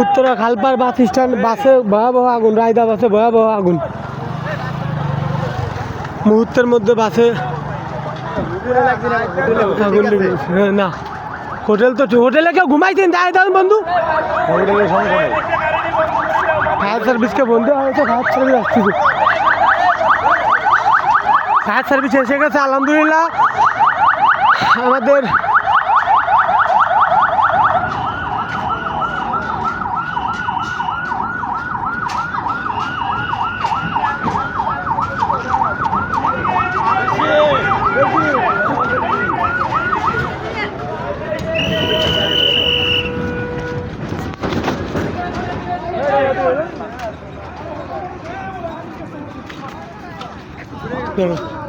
Uttara খালপার bus stand বাসে ভয়াবহ আগুন রায়দা বাসে ভয়াবহ আগুন। মুহূর্তের মধ্যে বাসে। হ্যাঁ, না। হোটেল তো হোটেলে কেউ ঘুমাইছেন? দায় দাও বন্ধু। ফায়ার সার্ভিসকে বন্ধ হয়েছে ফায়ার সার্ভিস আসছে। ফায়ার সার্ভিস এসে গেছে আলহামদুলিল্লাহ। আমাদের 掉了